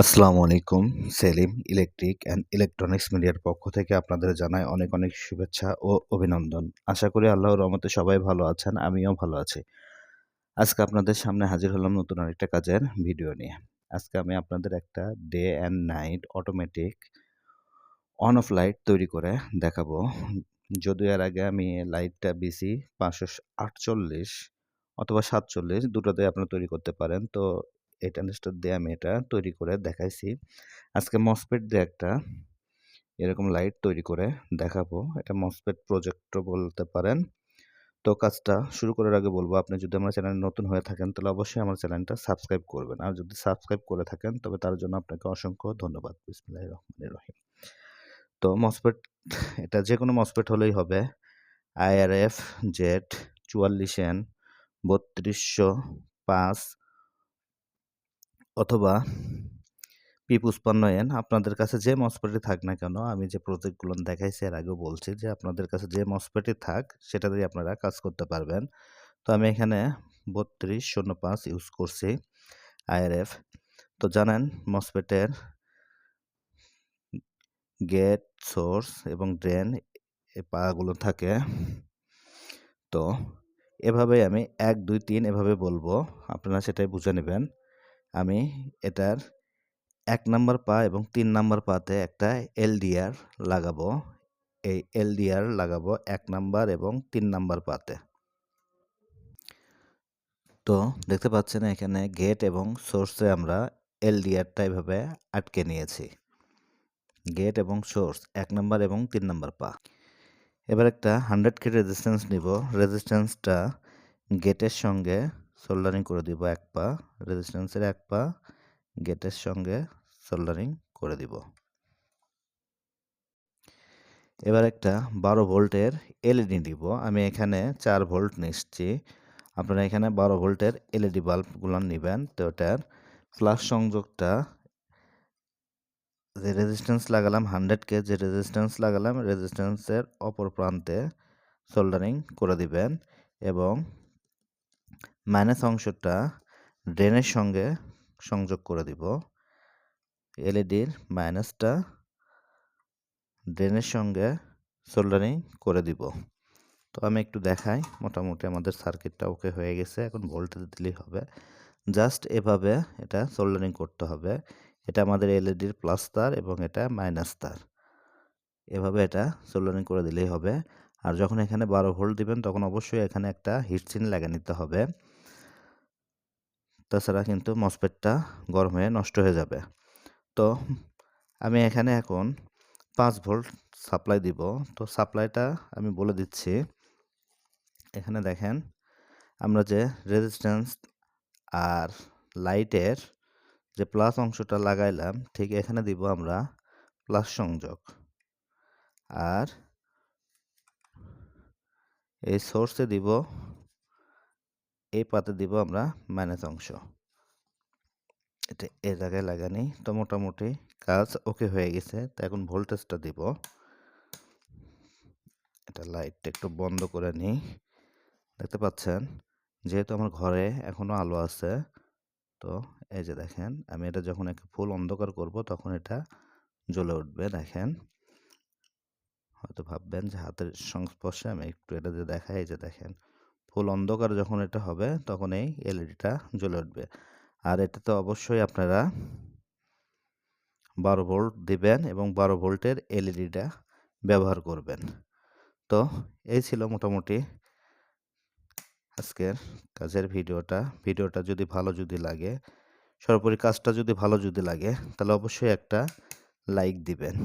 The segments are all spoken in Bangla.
আসসালামু আলাইকুম, সেলিম ইলেকট্রিক অ্যান্ড ইলেকট্রনিক্স মিডিয়ার পক্ষ থেকে আপনাদের জানাই অনেক অনেক শুভেচ্ছা ও অভিনন্দন। আশা করি আল্লাহর রহমতে সবাই ভালো আছেন, আমিও ভালো আছি। আজকে আপনাদের সামনে হাজির হলাম নতুন আরেকটা কাজের ভিডিও নিয়ে। আজকে আমি আপনাদের একটা day and night automatic on off light তৈরি করে দেখাবো। যদিও এর আগে আমি লাইটটা বিসি পাঁচশো আটচল্লিশ অথবা সাতচল্লিশ দুটোতে আপনারা তৈরি করতে পারেন। তো এই ট্রানজিস্টর দিয়ে আমি এটা তৈরি করে দেখাইছি। আজকে মসপেট দিয়ে একটা এরকম লাইট তৈরি করে দেখাবো। এটা মসপেট প্রজেক্ট বলতে পারেন। তো কাজটা শুরু করার আগে বলব, আপনি যদি আমার চ্যানেল নতুন হয়ে থাকেন, তাহলে অবশ্যই আমার চ্যানেলটা সাবস্ক্রাইব করবেন। আর যদি সাবস্ক্রাইব করে থাকেন, তবে তার জন্য আপনাকে অসংখ্য ধন্যবাদ। বিসমুল্লাহ রহমান রহিম। তো মসপেট এটা যে কোনো মসপেট হলেই হবে। আইআরএফ জেড চুয়াল্লিশ এন বত্রিশশো পাঁচ অথবা পি পুষ্পান্ন এন আপনাদের কাছে যে মসপেটি থাক না কেন, আমি যে প্রজেক্টগুলো দেখাইছি এর আগেও বলছি যে আপনাদের কাছে যে মসপেটি থাক, সেটা দিয়ে আপনারা কাজ করতে পারবেন। তো আমি এখানে বত্রিশ শূন্য পাঁচ ইউজ করছি আইআরএফ তো জানেন মসপেটের গেট, সোর্স এবং ড্রেন এই পাগুলো থাকে। তো এভাবে আমি এক, দুই, তিন এভাবে বলব, আপনারা সেটাই বুঝে নেবেন। আমি এটার এক নাম্বার পা এবং তিন নাম্বার পাতে একটা এলডিআর লাগাবো। এই এলডিআর লাগাবো এক নাম্বার এবং তিন নাম্বার পাতে। তো দেখতে পাচ্ছেন এখানে গেট এবং সোর্সে আমরা এলডিআরটা এভাবে আটকে নিয়েছি। গেট এবং সোর্স এক নাম্বার এবং তিন নাম্বার পা। এবার একটা হান্ড্রেড কে রেজিস্ট্যান্স নিব। রেজিস্ট্যান্সটা গেটের সঙ্গে সোল্ডারিং করে দিব এক পা রেজিস্ট্যান্সের এক পা গেটের সঙ্গে সোল্ডারিং করে দিব। এবার একটা বারো ভোল্টের এলইডি দিব আমি এখানে চার ভোল্ট নিচ্ছি। আপনারা এখানে বারো ভোল্টের এলইডি বাল্বগুলো নেবেন। তো ওটার ফ্লাশ সংযোগটা যে রেজিস্ট্যান্স লাগালাম হান্ড্রেড কে যে রেজিস্ট্যান্স লাগালাম রেজিস্ট্যান্সের অপর প্রান্তে সোল্ডারিং করে দিবেন এবং মাইনাস অংশটা ড্রেনের সঙ্গে সংযোগ করে দিব। এলইডির মাইনাসটা ড্রেনের সঙ্গে সোল্ডারিং করে দিব। তো আমি একটু দেখাই, মোটামুটি আমাদের সার্কিটটা ওকে হয়ে গেছে, এখন ভোল্টেজ দিলেই হবে। জাস্ট এভাবে এটা সোল্ডারিং করতে হবে। এটা আমাদের এলইডির প্লাস তার এবং এটা মাইনাস তার। এভাবে এটা সোল্ডারিং করে দিলেই হবে। আর যখন এখানে বারো ভোল্ট দিবেন, তখন অবশ্যই এখানে একটা হিটসিন লাগিয়ে নিতে হবে। তাছাড়া কিন্তু মসপেটটা গরম হয়ে নষ্ট হয়ে যাবে। তো আমি এখানে এখন পাঁচ ভোল্ট সাপ্লাই দিব। তো সাপ্লাইটা আমি বলে দিচ্ছি। এখানে দেখেন, আমরা যে রেজিস্ট্যান্স আর লাইটের যে প্লাস অংশটা লাগাইলাম, ঠিক এখানে দিব আমরা প্লাস সংযোগ। আর এই সোর্সে দিব, এই পাতে দিব আমরা মাইনাস অংশ। এটা এ জায়গায় লাগানি তো মোটামুটি কাজ ওকে হয়ে গেছে। তো এখন ভোল্টেজটা দিব। এটা লাইটটা একটু বন্ধ করে নিই দেখতে পাচ্ছেন, যেহেতু আমার ঘরে এখনও আলো আছে, তো এই যে দেখেন, আমি এটা যখন একটু ফুল অন্ধকার করব, তখন এটা জ্বলে উঠবে, দেখেন। হয়তো ভাববেন যে হাতের সংস্পর্শে আমি একটু এটা যে দেখাই যে দেখেন, ফুল অন্ধকার যখন এটা হবে, তখন এই এলইডিটা জ্বলে উঠবে। আর এটা তো অবশ্যই আপনারা বারো ভোল্ট দিবেন এবং বারো ভোল্টের এলইডিটা ব্যবহার করবেন। তো এই ছিল মোটামুটি আজকের কাজের ভিডিওটা। ভিডিওটা যদি ভালো যদি লাগে, সর্বোপরি কাজটা যদি ভালো যদি লাগে, তাহলে অবশ্যই একটা লাইক দিবেন।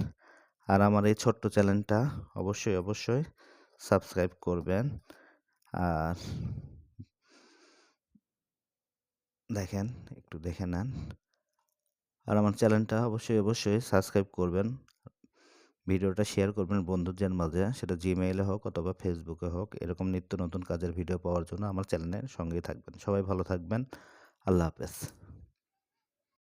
আর আমার এই ছোট্ট চ্যানেলটা অবশ্যই অবশ্যই সাবস্ক্রাইব করবেন। আর দেখেন, একটু দেখে নেন। আর আমার চ্যানেলটা অবশ্যই অবশ্যই সাবস্ক্রাইব করবেন। ভিডিওটা শেয়ার করবেন বন্ধুদের মাঝে, সেটা জিমেইলে হোক অথবা ফেসবুকে হোক। এরকম নিত্য নতুন কাজের ভিডিও পাওয়ার জন্য আমার চ্যানেলের সঙ্গেই থাকবেন। সবাই ভালো থাকবেন। আল্লাহ হাফেজ।